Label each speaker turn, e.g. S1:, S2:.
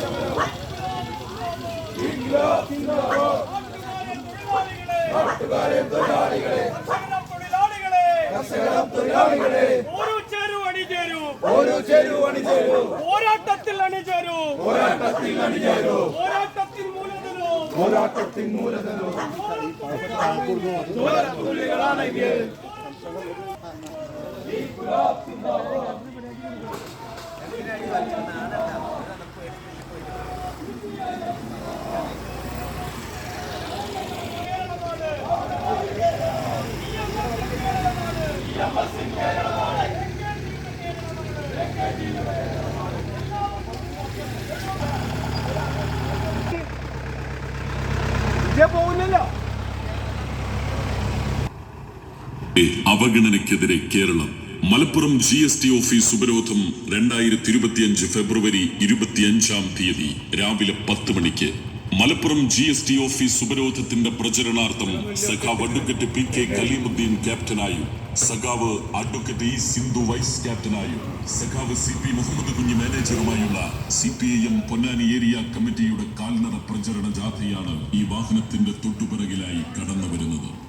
S1: What? ചേരൂ. അണിചേരൂ പോരാട്ടത്തിൽ അണിചേരൂ
S2: പോരാട്ടത്തിൽ അണിചേരൂ
S1: പോരാട്ടത്തിൽ മൂലധനോ
S2: പോരാട്ടത്തിൻ മൂലധനവും. ചോരത്തുള്ളികളാണെങ്കിൽ
S3: അവഗണനയ്ക്കെതിരെ Keralam. Malappuram G S T office ഉപരോധം രണ്ടായിരത്തി ഇരുപത്തിയഞ്ച് ഫെബ്രുവരി ഇരുപത്തിയഞ്ചാം തീയതി രാവിലെ പത്ത് മണിക്ക്. Malappuram G S T office ഉപരോധത്തിന്റെ പ്രചരണാർത്ഥം സഖാവ് അഡ്വക്കേറ്റ് പി കെ കലീമുദ്ദീൻ ക്യാപ്റ്റനായും സഖാവ് അഡ്വക്കേറ്റ് ഇ സിന്ധു വൈസ് ക്യാപ്റ്റനായും സഖാവ് C P Muhammad Kunju മാനേജറുമായുള്ള C P I M Ponnani area കമ്മിറ്റിയുടെ കാൽനട പ്രചരണ ജാഥയാണ് ഈ വാഹനത്തിന്റെ തൊട്ടുപിറകിലായി കടന്നു വരുന്നത്